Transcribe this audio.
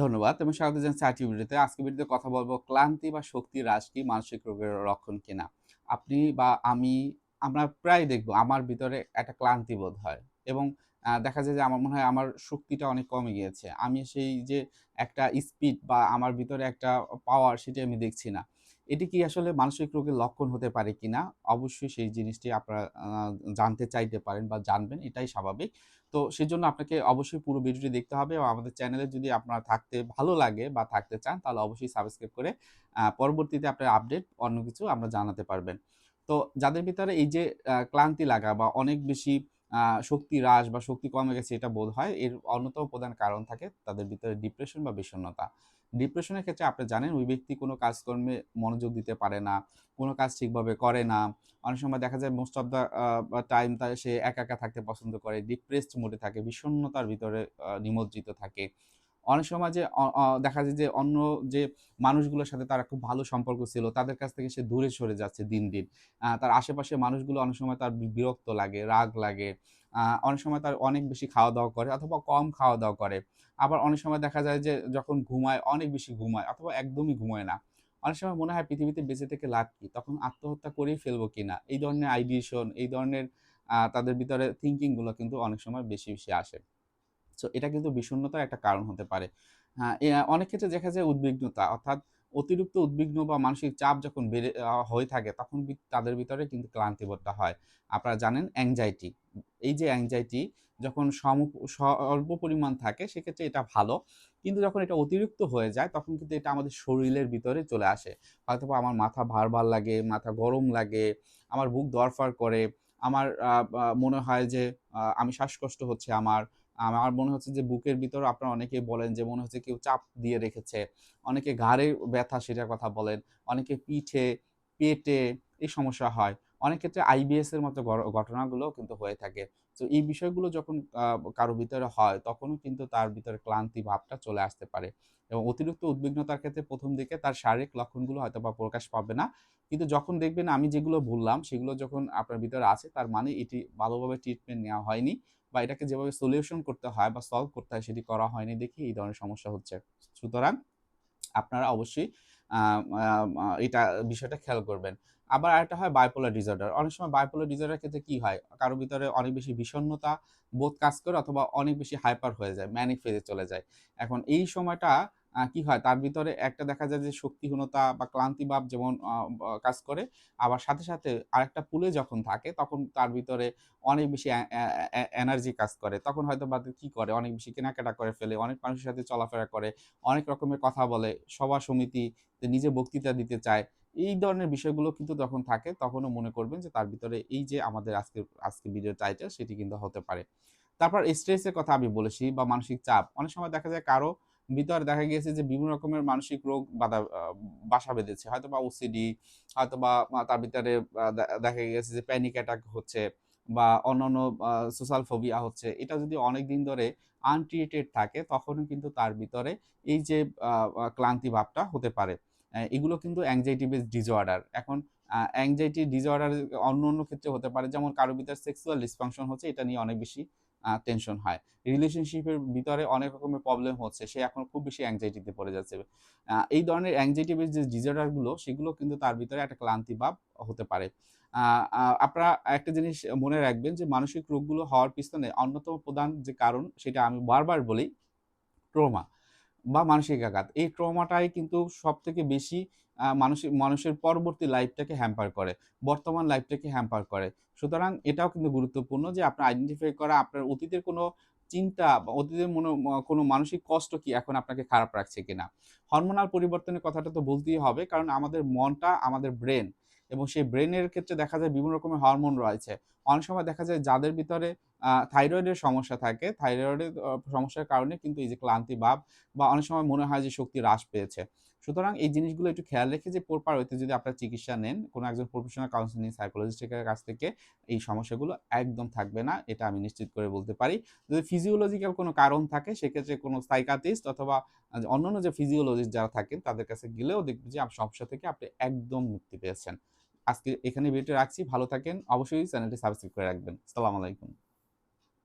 ধন্যবাদ এবং স্বাগত জানাচ্ছি আরটি ভিডিওতে। আজকে ভিডিওতে কথা বলব ক্লান্তি বা শক্তি হ্রাস কি মানসিক রোগের লক্ষণ কিনা? আপনি বা আমি, আমরা প্রায় দেখব আমার ভিতরে একটা ক্লান্তি বোধ হয় এবং দেখা যায় যে আমার মনে হয় আমার শক্তিটা অনেক কমে গিয়েছে। আমি সেই যে একটা স্পিড বা আমার ভিতরে একটা পাওয়ার সেটা আমি দেখছি না। এটি কি আসলে মানসিক রোগের লক্ষণ হতে পারে কিনা? অবশ্যই সেই জিনিসটি আপনারা জানতে চাইতে পারেন বা জানবেন, এটাই স্বাভাবিক। তো সেজন্য আপনাকে অবশ্যই পুরো ভিডিওটি দেখতে হবে এবং আমাদের চ্যানেলে যদি আপনারা থাকতে ভালো লাগে বা থাকতে চান, তাহলে অবশ্যই সাবস্ক্রাইব করে পরবর্তীতে আপনার আপডেট অন্য কিছু আমরা জানাতে পারবেন। তো যাদের ভিতরে এই যে ক্লান্তি লাগা বা অনেক বেশি শক্তি হ্রাস বা শক্তি কমে গেছে এটা বোধ হয়। এর অন্যতম প্রধান কারণ থাকে তাদের ভিতরে ডিপ্রেশন বা বিষণ্ণতা। ডিপ্রেশনের ক্ষেত্রে আপনি জানেন ওই ব্যক্তি কোনো কাজকর্মে মনোযোগ দিতে পারে না, কোনো কাজ ঠিকভাবে করে না। অনেক সময় দেখা যায় মোস্ট অফ দ্য টাইম তার সে একা একা থাকতে পছন্দ করে ডিপ্রেসড মোডে থাকে, বিষণ্ণতার ভিতরে নিমজ্জিত থাকে। অনেক সময় যে দেখা যায় যে, অন্য যে মানুষগুলোর সাথে তারা খুব ভালো সম্পর্ক ছিল, তাদের কাছ থেকে সে দূরে সরে যাচ্ছে দিন দিন। তার আশেপাশে মানুষগুলো অনেক সময় তার বিরক্ত লাগে, রাগ লাগে। অনেক সময় তার অনেক বেশি খাওয়া দাওয়া করে অথবা কম খাওয়া দাওয়া করে। আবার অনেক সময় দেখা যায় যে, যখন ঘুমায়, অনেক বেশি ঘুমায় অথবা একদমই ঘুমায় না। অনেক সময় মনে হয় পৃথিবীতে বেঁচে থেকে লাভ কি? তখন আত্মহত্যা করেই ফেলব কিনা? এই ধরনের আইডিয়েশন এই ধরনের তাদের ভিতরে থিঙ্কিংগুলো কিন্তু অনেক সময় বেশি বেশি আসে। সো এটা কিন্তু বিষণ্ণতার একটা কারণ হতে পারে। হ্যাঁ অনেক ক্ষেত্রে দেখা যায় উদ্বিগ্নতা, অর্থাৎ অতিরিক্ত উদ্বিগ্ন বা মানসিক চাপ যখন বেড়ে হয়ে থাকে, তখন তাদের ভিতরে কিন্তু ক্লান্তিবোধটা হয়। আপনারা জানেন অ্যাংজাইটি এই যে অ্যাংজাইটি যখন সম স্বল্প পরিমাণ থাকে, সেক্ষেত্রে এটা ভালো। কিন্তু যখন এটা অতিরিক্ত হয়ে যায়, তখন কিন্তু এটা আমাদের শরীরের ভিতরে চলে আসে। হয়তো আমার মাথা ভার ভার লাগে, মাথা গরম লাগে, আমার বুক দরফার করে, আমার মনে হয় যে আমি শ্বাসকষ্ট হচ্ছে আমার আমার মনে হচ্ছে যে বুকের ভিতর আপনারা অনেকেই বলেন যে মনে হচ্ছে কেউ চাপ দিয়ে রেখেছে, অনেকে ঘাড়ে ব্যথা সেটার কথা বলেন, অনেকে পিঠে, পেটে এই সমস্যা হয়। অনেক ক্ষেত্রে আইবিএস এর মতো ঘটনাগুলো কিন্তু হয়ে থাকে। তো এই বিষয়গুলো যখন কারও ভিতরে হয়, তখনও কিন্তু তার ভিতরে ক্লান্তি ভাবটা চলে আসতে পারে। এবং অতিরিক্ত উদ্বিগ্নতার ক্ষেত্রে প্রথম দিকে তার শারীরিক লক্ষণগুলো হয়তো বা প্রকাশ পাবে না। কিন্তু যখন দেখবেন আমি যেগুলো বললাম, সেগুলো যখন আপনার ভিতরে আছে, তার মানে এটি ভালোভাবে ট্রিটমেন্ট নেওয়া হয়নি। বা এটাকে যেভাবে সলিউশন করতে হয় বা সলভ করতে হয় সেটি করা হয়নি দেখি এই ধরনের সমস্যা হচ্ছে। সুতরাং আপনারা অবশ্যই এটা বিষয়টা খেয়াল করবেন। আবার আরেকটা হয় বাইপোলার ডিসঅর্ডার অনেক সময় বাইপোলার ডিসঅর্ডার ক্ষেত্রে কি হয়? কারোর ভিতরে অনেক বেশি বিষণ্ণতা বোধ কাজ করে অথবা অনেক বেশি হাইপার হয়ে যায় ম্যানিক ফেজে চলে যায়। এখন এই সময়টা কি হয়? তার ভিতরে একটা দেখা যায় যে শক্তিহীনতা বা ক্লান্তি ভাব যেমন কাজ করে। আবার সাথে সাথে আরেকটা পুলে যখন থাকে, তখন তার ভিতরে অনেক বেশি এনার্জি কাজ করে। তখন হয়তো বা কি করে? অনেক বেশি কেনাকাটা করে ফেলে, অনেক মানুষের সাথে চলাফেরা করে, অনেক রকমের কথা বলে, সভা সমিতি নিজে বক্তৃতা দিতে চায়। এই ধরনের বিষয়গুলো কিন্তু যখন থাকে, তখনও মনে করবেন যে তার ভিতরে এই যে আমাদের আজকে আজকে ভিডিও টাইটেল সেটি কিন্তু হতে পারে। তারপর স্ট্রেসের কথা আমি বলেছি বা মানসিক চাপ। অনেক সময় দেখা যায় কারও ভিতরে দেখা গিয়েছে যে বিভিন্ন রকমের মানসিক রোগ বাধা বাসা বেঁধেছে। হয়তো বা ওসিডি হয়তো বা তার ভিতরে দেখা গেছে যে প্যানিক অ্যাটাক হচ্ছে বা অন্যান্য সোশ্যাল ফোবিয়া হচ্ছে। এটা যদি অনেক দিন ধরে আনট্রিটেড থাকে, তখনও কিন্তু তার ভিতরে এই যে ক্লান্তি ভাবটা হতে পারে। এগুলো কিন্তু অ্যাংজাইটি বেস ডিসঅর্ডার এখন অ্যাংজাইটি ডিসঅর্ডার অন্য অন্য ক্ষেত্রে হতে পারে। যেমন কারও ভিতরে সেক্সুয়াল ডিসফাংশন হচ্ছে, এটা নিয়ে অনেক বেশি টেনশন হয়। রিলেশনশিপের ভিতরে অনেক রকমের প্রবলেম হচ্ছে, সে এখন খুব বেশি অ্যাংজাইটিতে পড়ে যাচ্ছে। এই ধরনের অ্যাংজাইটি বেস যে ডিজার্ডারগুলো সেগুলো কিন্তু তার ভিতরে একটা ক্লান্তি ভাব হতে পারে। আপনারা একটা জিনিস মনে রাখবেন যে, মানসিক রোগগুলো হওয়ার পিছনে অন্যতম প্রধান যে কারণ, সেটা আমি বারবার বলি ট্রমা বা মানসিক আঘাত। এই ট্রমাটাই কিন্তু সব থেকে বেশি মানুষের মানুষের পরবর্তী লাইফটাকে হ্যাম্পার করে, বর্তমান লাইফটাকে হ্যাম্পার করে। সুতরাং এটাও কিন্তু গুরুত্বপূর্ণ যে আপনার আইডেন্টিফাই করা, আপনার অতীতের কোনো চিন্তা বা অতীতের মনো কোনো মানসিক কষ্ট কি এখন আপনাকে খারাপ রাখছে কিনা। হরমোনাল পরিবর্তনের কথাটা তো বলতেই হবে, কারণ আমাদের মনটা, আমাদের ব্রেন এবং সেই ব্রেনের ক্ষেত্রে দেখা যায় বিভিন্ন রকমের হরমোন রয়েছে। অনেক সময় দেখা যায় যাদের ভিতরে থাইরয়েডের সমস্যা থাকে। থাইরয়েডের সমস্যার কারণে কিন্তু এই যে ক্লান্তি ভাব বা অনেক সময় মনে হয় যে শক্তি হ্রাস পেয়েছে। সুতরাং এই জিনিসগুলো একটু খেয়াল রেখে যে প্রপার ওয়েতে যদি আপনার চিকিৎসা নেন, কোনো একজন প্রফেশনাল কাউন্সিলিং সাইকোলজিস্টের কাছ থেকে এই সমস্যাগুলো একদম থাকবে না, এটা আমি নিশ্চিত করে বলতে পারি। যদি ফিজিওলজিক্যাল কোনো কারণ থাকে, সেক্ষেত্রে কোনো সাইকাটিস্ট অথবা অন্যান্য যে ফিজিওলজিস্ট যারা থাকেন, তাদের কাছে গেলেও দেখবেন যে সমস্যা থেকে আপনি একদম মুক্তি পেয়েছেন। আজকে এখানে ভিডিওটি রাখছি, ভালো থাকেন, অবশ্যই চ্যানেলটি সাবস্ক্রাইব করে রাখবেন। আসসালামু আলাইকুম।